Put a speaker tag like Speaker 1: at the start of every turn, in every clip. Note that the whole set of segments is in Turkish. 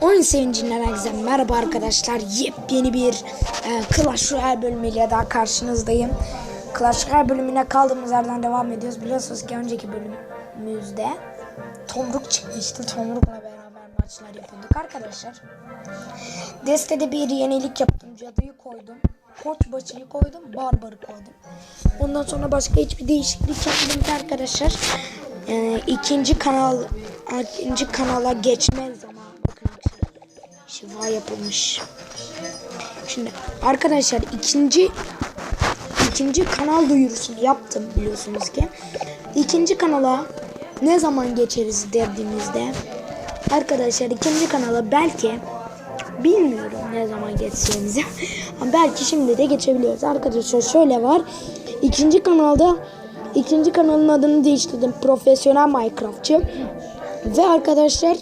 Speaker 1: Oyun sevincinden herkese merhaba arkadaşlar. Yepyeni bir e, Clash Royale bölümüyle daha karşınızdayım. Clash Royale bölümüne kaldığımız yerden devam ediyoruz. Biliyorsunuz ki önceki bölümümüzde Tomruk çıkmıştı. Tomruk'la beraber maçlar yapıyorduk arkadaşlar. Destede bir yenilik yaptım. Cadıyı koydum. Koç başıyı koydum. Barbarı koydum. Ondan sonra başka hiçbir değişiklik yapmadım arkadaşlar. E, ikinci kanal ikinci kanala geçme zamanı. Bakın şifa yapılmış. Şimdi arkadaşlar ikinci ikinci kanal duyurusunu yaptım biliyorsunuz ki. İkinci kanala ne zaman geçeriz dediğimizde arkadaşlar ikinci kanala belki bilmiyorum ne zaman geçeceğimizi ama belki şimdi de geçebiliyoruz. Arkadaşlar şöyle var. İkinci kanalda ikinci kanalın adını değiştirdim. Profesyonel Minecraftçı. Ve arkadaşlar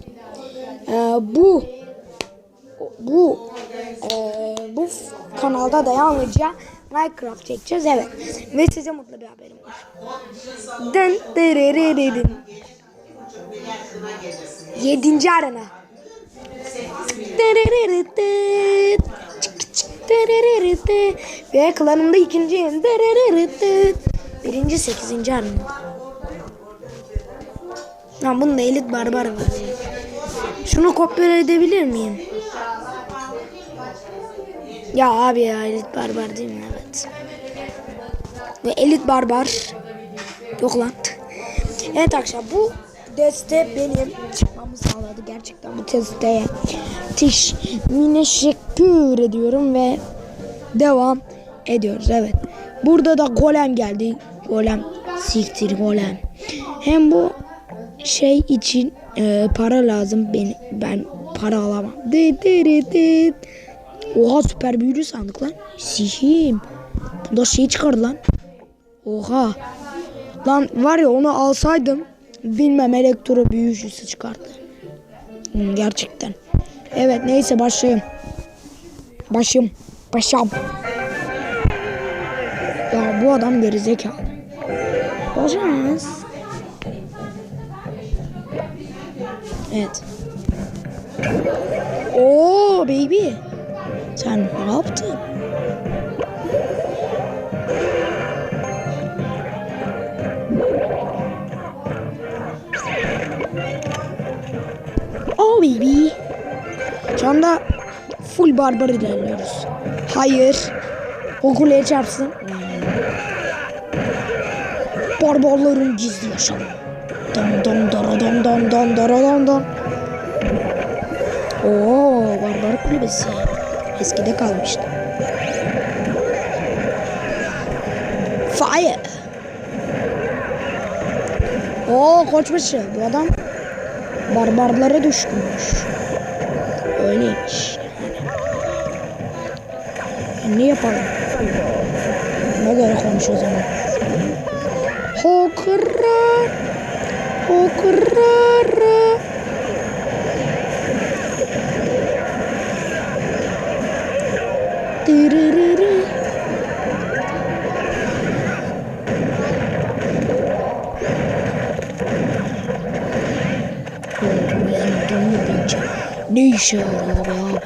Speaker 1: e, bu bu e, bu kanalda da yalnızca Minecraft çekeceğiz evet. Ve size mutlu bir haberim var. Dın dırırırırın. Yedinci arena. Ve klanımda. Dırırırıtıt. Birinci sekizinci arena. Lan bunda elit barbar var. Şunu kopya edebilir miyim? Ya abi ya elit barbar değil mi? Evet. Ve elit barbar. Yok lan. Evet arkadaşlar bu deste benim çıkmamı sağladı. Gerçekten bu testeye tiş teşekkür ediyorum ve devam ediyoruz. Evet. Burada da golem geldi. Golem siktir golem. Hem bu şey için e, para lazım. Ben, ben para alamam. Oha süper büyülü sandık lan. Sihim. Bunda şey çıkardı lan. Oha. Lan var ya onu alsaydım bilmem elektro büyücüsü çıkardı. Hmm, gerçekten. Evet neyse başlayayım. Başım. Başam. Ya bu adam gerizekalı. Hocamız. Evet. Oo baby. Sen ne yaptın? Oh baby. Şu anda full barbar ilerliyoruz. Hayır. O kuleye çarpsın. Barbarların gizli yaşamı. Dam dara dam dam dam dara dam dam. Oo, barbar kulübesi. Eskide kalmıştı. Fire. Oo koçbaşı bu adam barbarlara düşkünmüş. Öyleymiş. Ne yapalım? Ne göre konuş o zaman. Hokra. Hokra. Dırırırı. Ne işe be abi?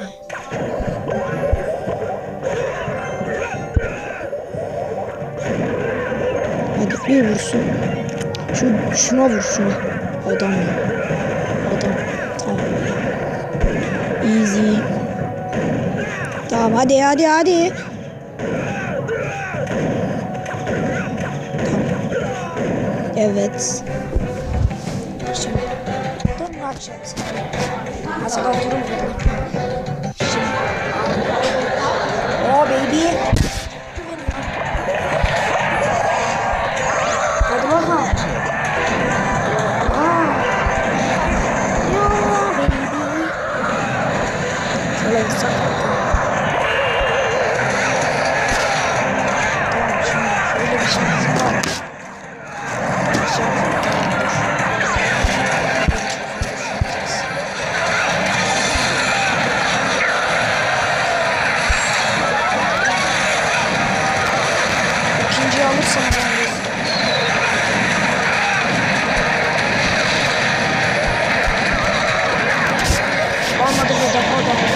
Speaker 1: Hadi bir vursun. Şu, şuna vur şuna. Adam ya. Adam. Tamam. Easy. Tamam hadi hadi hadi. Tamam. Evet. Şimdi. Dur ne yapacağım sen? Masada oturum Şimdi. Vallahi sakat. Olmadı burada, burada.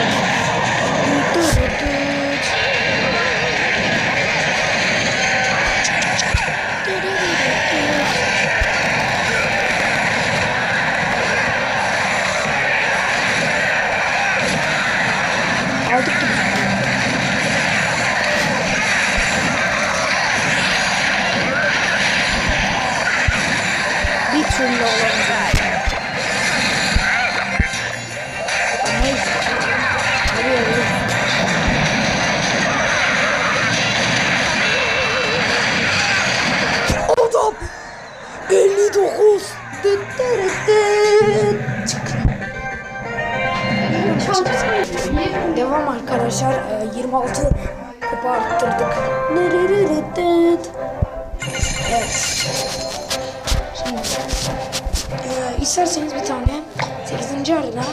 Speaker 1: Hadi yavrum. Adam 59 Dıt dırıt dıt. Çık. Devam arkadaşlar. Ee, 26 kupa arttırdık. Evet. İsterseniz bir tane 8. arena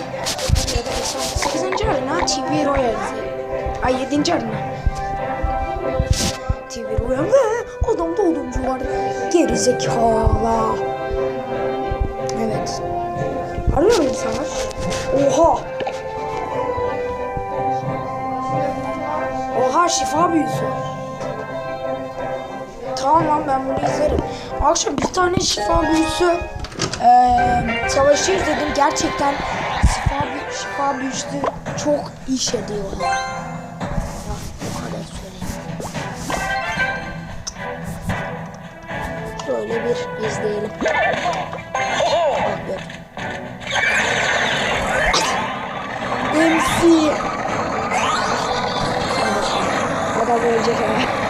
Speaker 1: ya da 8. arena TV Royal Ay 7. arena TV Royal ve adamda oduncu var. Geri zekalı. Evet. Arıyor insanlar. Oha. Oha şifa büyüsü. Tamam ben bunu izlerim. Akşam bir tane şifa büyüsü eee savaşı izledim. Gerçekten şifa, şifa büyüsü çok iş ediyor. Ya. Şöyle bir izleyelim. Bak. MC. Adam ölecek ha.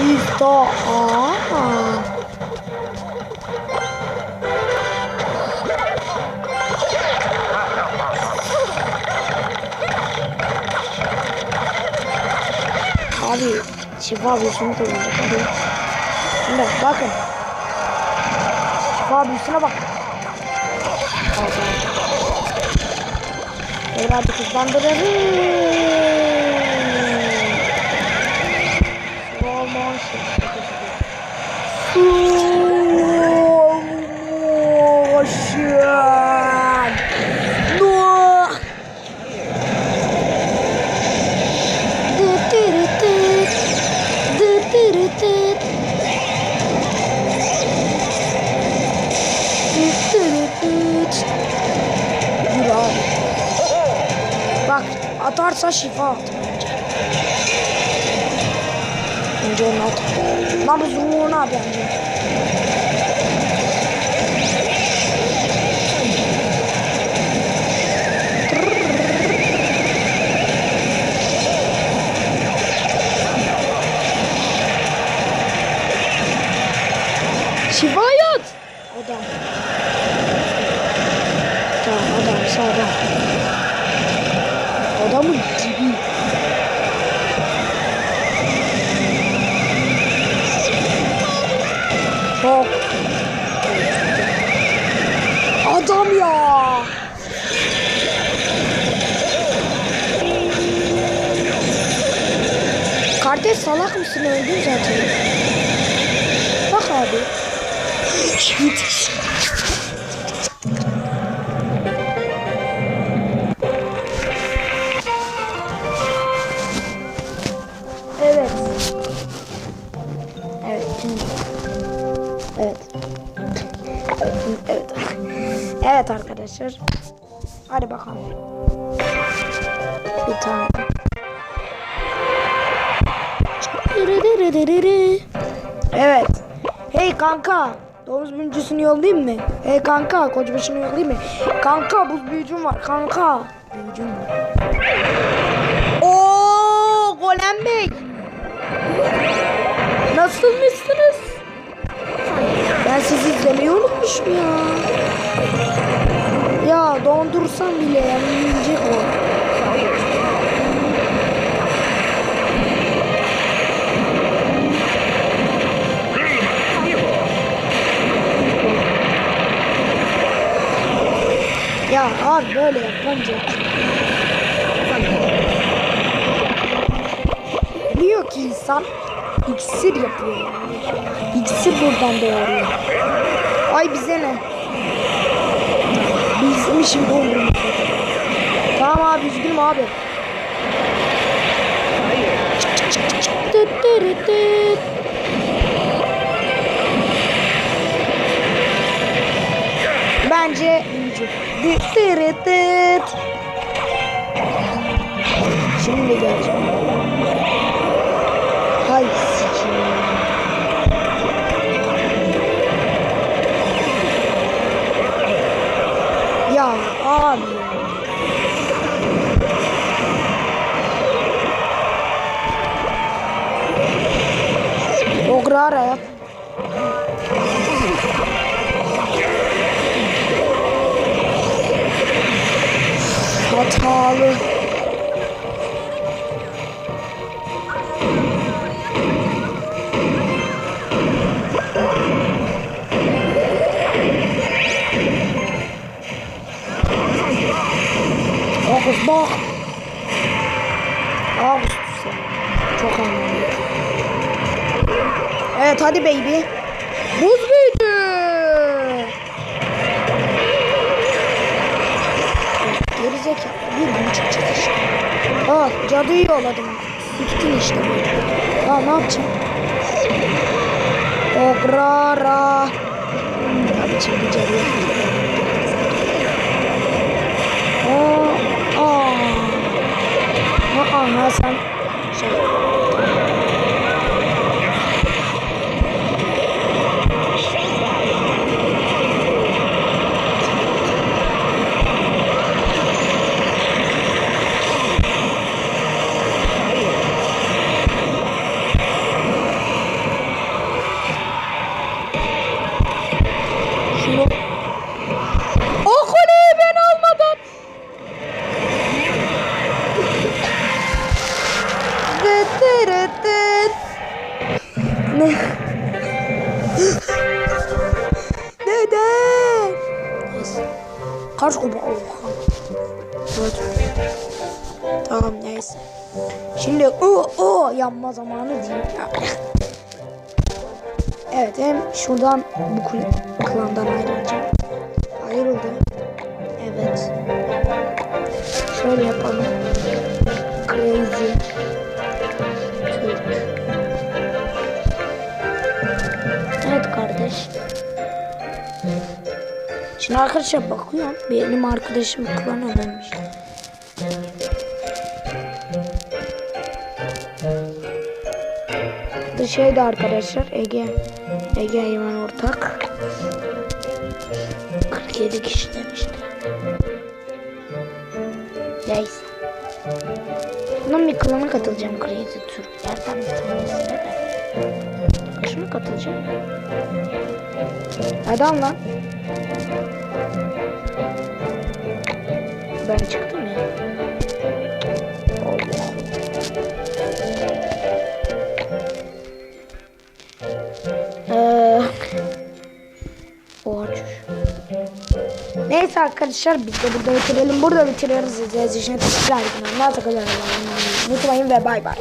Speaker 1: Bir daha. Abi şifa büyüsünü kullanacak. Şimdi bakın. Şifa büyüsüne bak. Hadi hızlandırırız. Slow motion. Slow motion. No. Dıt dırıt dıt. Dıt dırıt dıt. Dıt dırıt dıt. Yürü abi. Bak atarsa şifa at bence. Önce onu at. Lan bu zumruğunu at bence. Şifayet. Adam. Kardeş salak mısın öldün zaten. Bak abi. Evet. Evet. Evet. Evet. Evet arkadaşlar. Hadi bakalım. Bir tane. Evet. Hey kanka. Domuz büyücüsünü yollayayım mı? Hey kanka koçbaşını yollayayım mı? Kanka buz büyücüm var kanka. Büyücüm var. Oo Golem Bey. Nasılmışsınız? Ben sizi izlemeyi unutmuşum ya. Ya dondursam bile yenilecek o. yapınca. Biliyor ki insan iksir yapıyor. İksir buradan doğuruyor. Ay bize ne? Şimdi umurumuzda. Tamam abi üzgünüm abi. Bence tıt. Şimdi geleceğim. Hay sikiyim. Ya abi. Bak. Ağustos. Çok anlamlı. Evet hadi baby. Buz büyüdü. Gerizekalı. Bir gün çıkacağız işte. Aa cadıyı yolladım. Siktin işte böyle. Aa ne yapacağım? Ograra. Tabii şimdi cadıya. Aa. Aa. Aa sen şey. Evet. Tamam neyse. Şimdi o o yanma zamanı değil. Evet hem şuradan bu kul- klandan ayrılacağım. Ayrıldı. Evet. Şöyle yapalım. Crazy. Şimdi arkadaşlar bakıyorum. Benim arkadaşım klan öğrenmiş. Bu şeydi arkadaşlar Ege. Ege Eymen ortak. 47 kişi demişti. Neyse. Bundan bir klana katılacağım Crazy Türklerden bir tanesine de. Şuna katılacağım. Al lan. Ben çıktım ya. Allah. Ee, açış. Neyse arkadaşlar biz de burada bitirelim. Burada bitiriyoruz. İzlediğiniz için teşekkürler. Unutmayın ve bay bay.